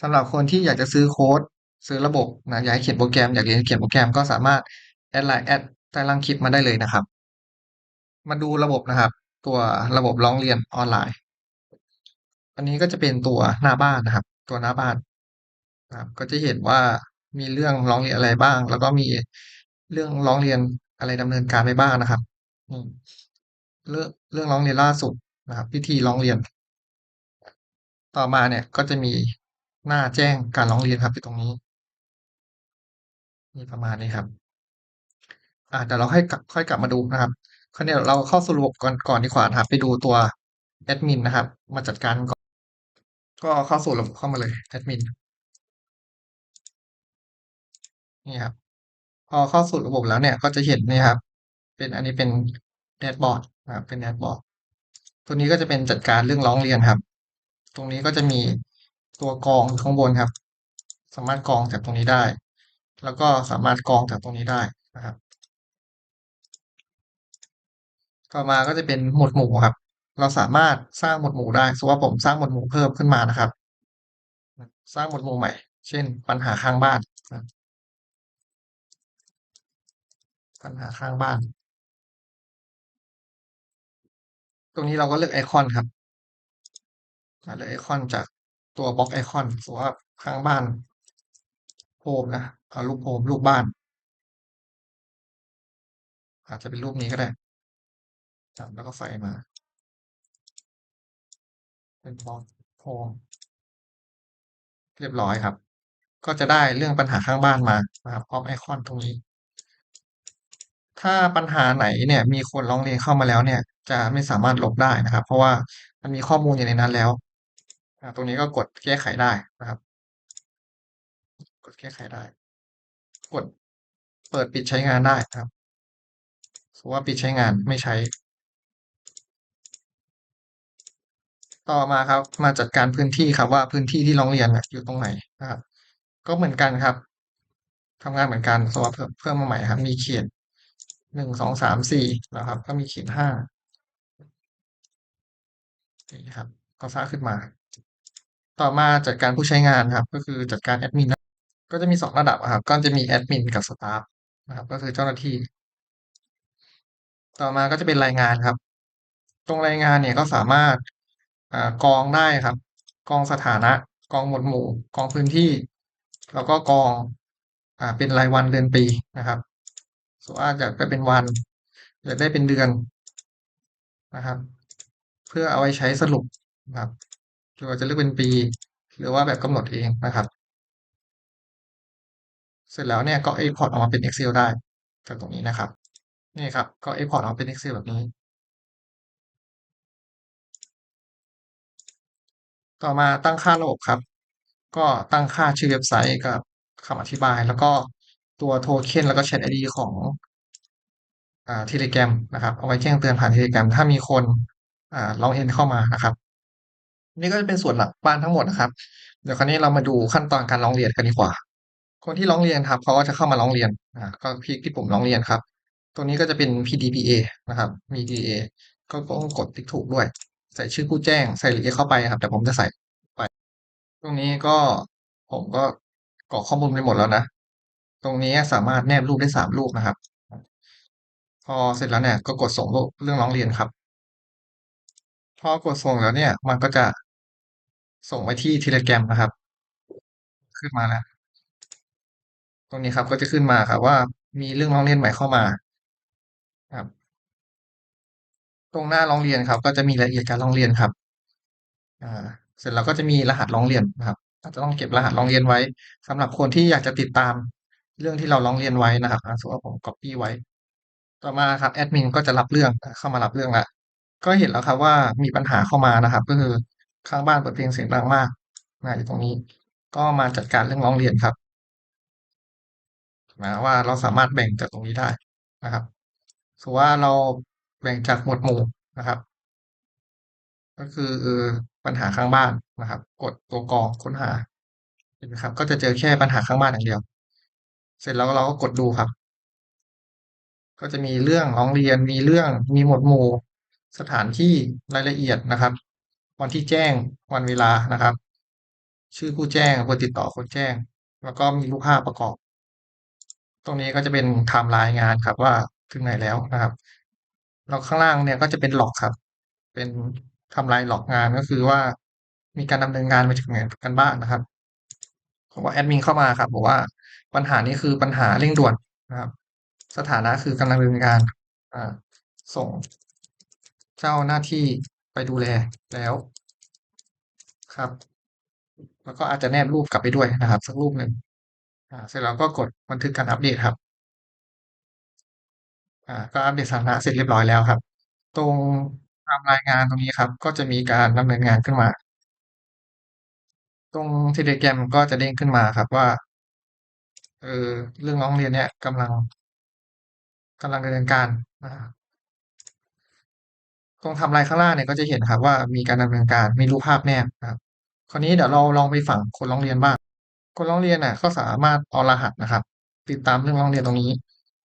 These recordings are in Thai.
สำหรับคนที่อยากจะซื้อโค้ด ซื้อระบบนะอยากให้เขียนโปรแกรมอยากเรียนเขียนโปรแกรมก็สามารถแอดไลน์แอดใต้ล่างคลิปมาได้เลยนะครับ มาดูระบบนะครับ ตัวระบบร้องเรียนออนไลน์ อันนี้ก็จะเป็นตัวหน้าบ้านนะครับ ตัวหน้าบ้านนะครับ ก็จะเห็นว่ามีเรื่องร้องเรียนอะไรบ้าง แล้วก็มีเรื่องร้องเรียนอะไรดำเนินการไปบ้างนะครับเรื่องเรื่องร้องเรียนล่าสุดนะครับวิธีร้องเรียน ต่อมาเนี่ยก็จะมี หน้าแจ้งการร้องเรียนครับอยู่ตรงนี้นี่ประมาณนี้ครับ อ่าเดี๋ยวเราค่อยกลับค่อยกลับมาดูนะครับคราวนี้เราเข้าสู่ระบบก่อนก่อนดีกว่านะครับ ไปดูตัวแอดมินนะครับ มาจัดการก่อน ก็เข้าสู่ระบบเข้ามาเลยแอดมินนี่ครับ พอเข้าสู่ระบบแล้วเนี่ย ก็จะเห็นนี่ครับ เป็นอันนี้เป็นแดชบอร์ดนะครับเป็นแดชบอร์ดตัวนี้ก็จะเป็นจัดการเรื่องร้องเรียนครับ ตรงนี้ก็จะมี ตัวกรองข้างบนครับ สามารถกรองจากตรงนี้ได้ แล้วก็สามารถกรองจากตรงนี้ได้นะครับ ต่อมาก็จะเป็นหมวดหมู่ครับ เราสามารถสร้างหมวดหมู่ได้สมมติว่าผมสร้างหมวดหมู่เพิ่มขึ้นมานะครับ สร้างหมวดหมู่ใหม่ เช่น ปัญหาข้างบ้านปัญหาข้างบ้าน ตรงนี้เราก็เลือกไอคอนครับเลือกไอคอนจาก ตัวบล็อกไอคอนสมมติว่าข้างบ้านโฮมนะเอารูปโฮมรูปบ้าน อาจจะเป็นรูปนี้ก็ได้จับแล้วก็ใส่มา เป็นบล็อกโฮมเรียบร้อยครับ ก็จะได้เรื่องปัญหาข้างบ้านมานะครับพร้อมไอคอนตรงนี้ ถ้าปัญหาไหนเนี่ยมีคนร้องเรียนเข้ามาแล้วเนี่ย จะไม่สามารถลบได้นะครับ เพราะว่ามันมีข้อมูลอยู่ในนั้นแล้ว ตรงนี้ก็กดแก้ไขได้นะครับ กดแก้ไขได้ กดเปิดปิดใช้งานได้ครับสมมติว่าปิดใช้งานไม่ใช้ ต่อมาครับ มาจัดการพื้นที่ครับว่าพื้นที่ที่ร้องเรียนอยู่ตรงไหนนะครับ ก็เหมือนกันครับทำงานเหมือนกันสมมติว่าเพิ่มเพิ่มมาใหม่ครับ มีเขียนหนึ่งสองสามสี่นะครับ ก็มีเขียนห้านี่ครับก็สร้างขึ้นมา ต่อมาจัดการผู้ใช้งานครับ ก็คือจัดการแอดมินก็จะมีสองระดับครับ ก็จะมีแอดมินกับสตาฟนะครับ ก็คือเจ้าหน้าที่ ต่อมาก็จะเป็นรายงานครับ ตรงรายงานเนี่ยก็สามารถกองได้ครับ กองสถานะ กองหมวดหมู่ กองพื้นที่ แล้วก็กองอ่าเป็นรายวันเดือนปีนะครับสมมติว่าอยากได้เป็นวันอยากได้เป็นเดือนนะครับ เพื่อเอาไว้ใช้สรุปนะครับ หรือว่าจะเลือกเป็นปี หรือว่าแบบกำหนดเองนะครับ เสร็จแล้วเนี่ยก็ export ออกมาเป็น Excel ได้จากตรงนี้นะครับ นี่ครับ ก็ export ออกมาเป็น Excel แบบนี้ ต่อมาตั้งค่าระบบครับ ก็ตั้งค่าชื่อเว็บไซต์กับคำอธิบาย แล้วก็ตัวโทเค็นแล้วก็แชทไอดีของอ่าเทเลแกรมนะครับเอาไว้แจ้งเตือนผ่านเทเลแกรมถ้ามีคนอ่าลองเอ็นเข้ามานะครับ นี่ก็จะเป็นส่วนหลักบ้านทั้งหมดนะครับ เดี๋ยวคราวนี้เรามาดูขั้นตอนการร้องเรียนกันดีกว่า คนที่ร้องเรียนครับเขาก็จะเข้ามาร้องเรียนอ่าก็คลิกที่ปุ่มร้องเรียนครับ ตรงนี้ก็จะเป็น PDPA นะครับมี PDA ก็ต้องกดติ๊กถูกด้วย ใส่ชื่อผู้แจ้งใส่ละเอียดเข้าไปครับ แต่ผมจะใส่ไป ตรงนี้ก็ผมก็กรอกข้อมูลไปหมดแล้วนะ ตรงนี้สามารถแนบรูปได้สามรูปนะครับ พอเสร็จแล้วเนี่ยก็กดส่งเรื่องร้องเรียนครับ พอกดส่งแล้วเนี่ย มันก็จะ ส่งไปที่ Telegram นะครับ ขึ้นมาแล้ว ตรงนี้ครับก็จะขึ้นมาครับว่ามีเรื่องร้องเรียนใหม่เข้ามาครับ ตรงหน้าร้องเรียนครับ ก็จะมีรายละเอียดการร้องเรียนครับ อ่า เสร็จแล้วก็จะมีรหัสร้องเรียนนะครับอาจจะต้องเก็บรหัสร้องเรียนไว้สำหรับคนที่อยากจะติดตามเรื่องที่เราร้องเรียนไว้นะครับสมมติว่าผม copy ไว้ ต่อมาครับแอดมินก็จะรับเรื่องเข้ามารับเรื่องล้วก็เห็นแล้วครับว่ามีปัญหาเข้ามานะครับ ก็คือ ข้างบ้านเปิดเพลงเสียงดังมากนะอยู่ตรงนี้ ก็มาจัดการเรื่องร้องเรียนครับนะว่าเราสามารถแบ่งจากตรงนี้ได้นะครับสมมติว่าเราแบ่งจากหมวดหมู่นะครับ ก็คือปัญหาข้างบ้านนะครับ กดตัวกรอค้นหาเห็นไหมครับ ก็จะเจอแค่ปัญหาข้างบ้านอย่างเดียว เสร็จแล้วเราก็กดดูครับ ก็จะมีเรื่องร้องเรียนมีเรื่องมีหมวดหมู่สถานที่รายละเอียดนะครับ วันที่แจ้งวันเวลานะครับ ชื่อผู้แจ้งเบอร์ติดต่อคนแจ้ง แล้วก็มีรูปภาพประกอบ ตรงนี้ก็จะเป็นไทม์ไลน์งานครับว่าถึงไหนแล้วนะครับแล้วข้างล่างเนี่ยก็จะเป็นหลอกครับ เป็นทำลายหลอกงานก็คือว่า มีการดำเนินงานไปถึงไหนกันบ้างนะครับผมว่าแอดมินเข้ามาครับบอกว่าปัญหานี้คือปัญหาเร่งด่วนนะครับ สถานะคือกำลังดำเนินงานอ่าส่งเจ้าหน้าที่ ไปดูแลแล้วครับ แล้วก็อาจจะแนบรูปกลับไปด้วยนะครับสักรูปหนึ่งอ่าเสร็จแล้วก็กดบันทึกการอัปเดตครับ อ่า ก็อัปเดตสถานะเสร็จเรียบร้อยแล้วครับ ตรงตามรายงานตรงนี้ครับ ก็จะมีการดำเนินงานขึ้นมา ตรง Telegram ก็จะเด้งขึ้นมาครับว่าเออเรื่องร้องเรียนเนี่ยกำลังกำลังดำเนินการนะครับ ตรงทม์ไลน์ข้างล่างเนี่ยก็จะเห็นครับว่ามีการดำเนินการมีรูปภาพแนบครับคราวนี้เดี๋ยวเราลองไปฝั่งคนร้องเรียนบ้าง คนร้องเรียนน่ะก็สามารถเอารหัสนะครับ ติดตามเรื่องร้องเรียนตรงนี้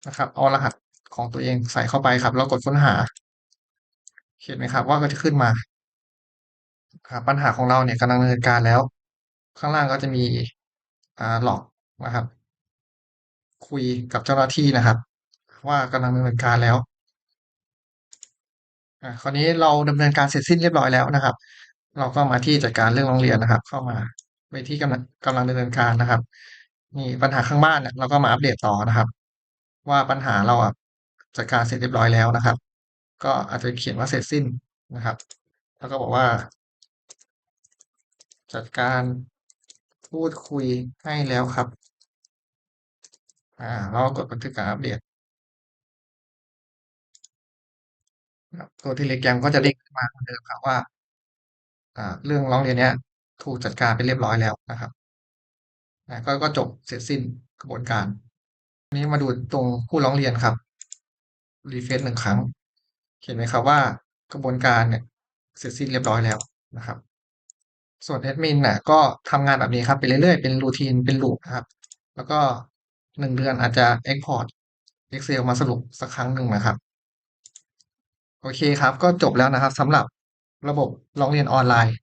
นะครับเอารหัสของตัวเองใส่เข้าไปครับแล้วกดค้นหา เห็นไหมครับ ว่าก็จะขึ้นมาครับปัญหาของเราเนี่ยกำลังดำเนินการแล้ว ข้างล่างก็จะมีอ่าหลอกนะครับ คุยกับเจ้าหน้าที่นะครับ ว่ากำลังดำเนินการแล้ว อ่าคราวนี้เราดำเนินการเสร็จสิ้นเรียบร้อยแล้วนะครับ เราก็มาที่จัดการเรื่องโรงเรียนนะครับ เข้ามาไปที่กำลังกำลังดำเนินการนะครับนี่ปัญหาข้างบ้านเนี่ยเราก็มาอัปเดตต่อนะครับ ว่าปัญหาเราอะจัดการเสร็จเรียบร้อยแล้วนะครับ ก็อาจจะเขียนว่าเสร็จสิ้นนะครับ แล้วก็บอกว่า จัดการพูดคุยให้แล้วครับ อ่าเราก็กดบันทึกการอัปเดต ครับ ตัว Telegram ก็จะเด้งขึ้นมาเหมือนเดิมครับว่า อ่า เรื่องร้องเรียนเนี้ย ถูกจัดการไปเรียบร้อยแล้วนะครับก็ก็จบเสร็จสิ้นกระบวนการนี้มาดูตรงผู้ร้องเรียนครับรีเฟรชหนึ่งครั้ง เห็นไหมครับว่ากระบวนการเนี่ยเสร็จสิ้นเรียบร้อยแล้วนะครับ ส่วนแอดมินน่ะก็ทำงานแบบนี้ครับไปเรื่อยๆเป็นรูทีนเป็นลูปนะครับ แล้วก็หนึ่งเดือนอาจจะ Export Excel มาสรุปสักครั้งหนึ่งนะครับ โอเคครับ ก็จบแล้วนะครับสำหรับระบบร้องเรียนออนไลน์